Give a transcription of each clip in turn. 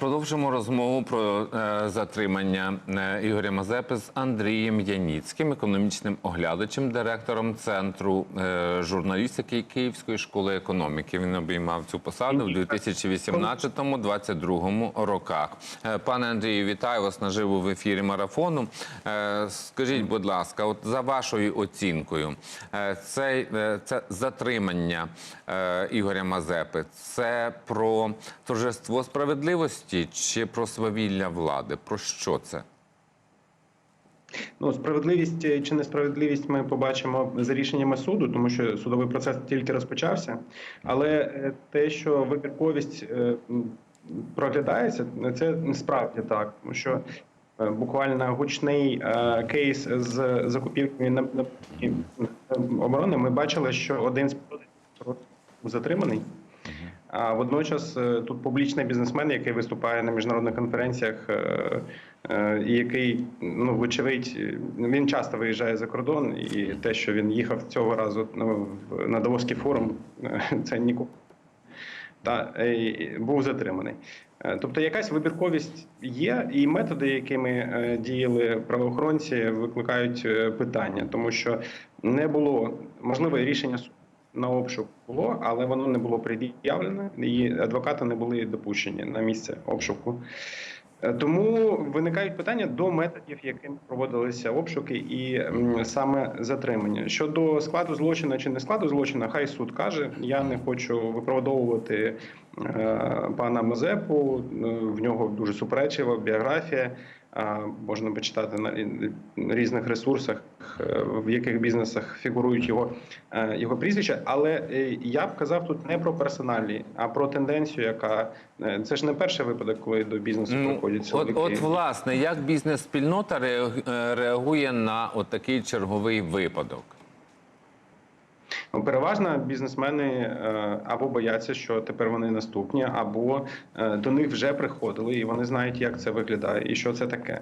Продовжимо розмову про е, затримання е, Ігоря Мазепи з Андрієм Яніцьким, економічним оглядачем, директором центру е, журналістики Київської школи економіки. Він обіймав цю посаду в 2018-2022 роках. Пане Андрію, вітаю вас наживо в ефірі марафону. Скажіть, будь ласка, от за вашою оцінкою, е, цей, е, це затримання Ігоря Мазепи, це про торжество справедливості чи про свавілля влади? Про що це? Ну, справедливість е, чи несправедливість ми побачимо за рішеннями суду, тому що судовий процес тільки розпочався. Але е, те, що вибірковість е, проглядається, це справді так, тому що буквально гучний кейс з закупівлею на, оборони. Ми бачили, що один з затриманий. А водночас е, тут публічний бізнесмен, який виступає на міжнародних конференціях, е, е, і який, ну вочевидь, він часто виїжджає за кордон, і те, що він їхав цього разу ну, на Давоський форум, це е, був затриманий. Тобто якась вибірковість є, і методи, якими діяли правоохоронці, викликають питання, тому що не було можливе рішення суду на обшук було, але воно не було пред'явлене, і адвокати не були допущені на місце обшуку. Е, Тому виникають питання до методів, якими проводилися обшуки, і саме затримання. Щодо складу злочину чи не складу злочину, хай суд каже. Я не хочу виправдовувати е, пана Мазепу. Е, В нього дуже суперечлива біографія. Можна почитати на різних ресурсах, е, в яких бізнесах фігурують його, е, його прізвища. Але е, я б казав тут не про персоналі, а про тенденцію, яка це ж не перший випадок, коли до бізнесу приходять от, силовики. от власне, як бізнес-спільнота реаг- е, реагує на такий черговий випадок? Ну, Переважно бізнесмени е, або бояться, що тепер вони наступні, або е, до них вже приходили, і вони знають, як це виглядає і що це таке.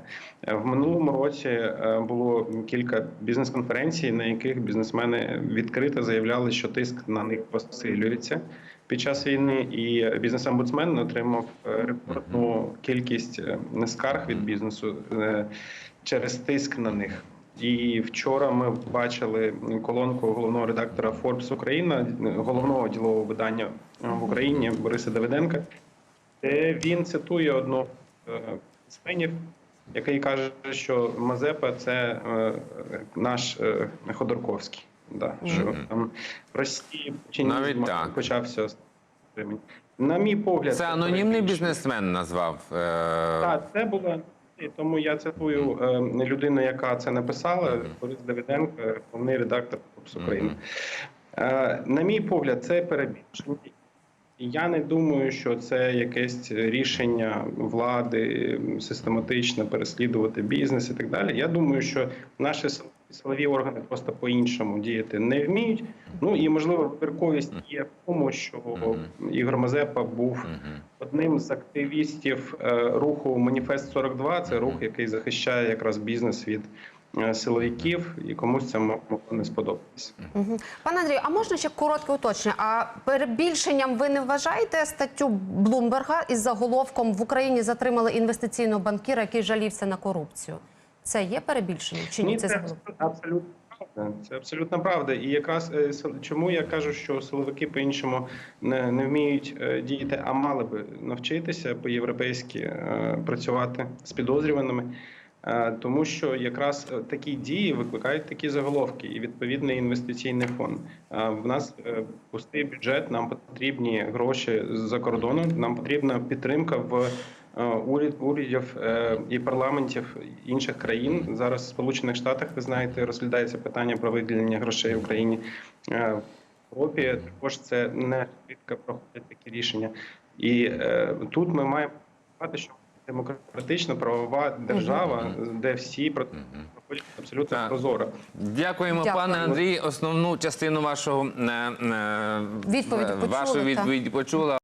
Е, В минулому році було кілька бізнес-конференцій, на яких бізнесмени відкрито заявляли, що тиск на них посилюється під час війни, і бізнес-омбудсмен отримав рекордну кількість скарг від бізнесу через тиск на них. І вчора ми бачили колонку головного редактора Forbes Україна, головного ділового видання в Україні Бориса Давиденка, де він цитує одну з фенів, який каже, що Мазепа це е, наш е, Ходорковський. Да, що там в Росії Навіть так. почався на мій погляд, Це анонімний бізнесмен назвав. е, Так, це було. Тому я цитую е, людину, яка це написала, Борис Давиденко, головний редактор Forbes України. Е, на мій погляд, це перебільшення. Я не думаю, що це якесь рішення влади систематично переслідувати бізнес і так далі. Я думаю, що наші силові органи просто по-іншому діяти не вміють. Ну і можливо вибірковість є в тому, що Ігор Мазепа був одним з активістів е, руху Маніфест 42 Це рух, який захищає якраз бізнес від е, силовиків, і комусь це могло не сподобатися. Пане Андрію, а можна ще коротке уточнення? А перебільшенням ви не вважаєте статтю Блумберга із заголовком в Україні затримали інвестиційного банкіра, який жалівся на корупцію? Це є перебільшенням чи ні? Це це абсолютно правда. Це абсолютно правда. І якраз е, чому я кажу, що силовики по-іншому не, не вміють е, діяти, а мали би навчитися по-європейськи е, працювати з підозрюваними. Е, Тому що якраз такі дії викликають такі заголовки і відповідний інвестиційний фонд. Е, В нас е, пустий бюджет, нам потрібні гроші з-за кордону, нам потрібна підтримка в уряд урядів е, і парламентів інших країн. Зараз в Сполучених Штатах ви знаєте, розглядається питання про виділення грошей Україні. Е, В Європі також це не швидко проходять такі рішення. І е, тут ми маємо сказати, що демократична правова держава, де всі проходять абсолютно прозоро. Дякуємо, Дякую. пане Андрій. Основну частину вашого е, е, Відповіді е, почули, вашу відповідь почула.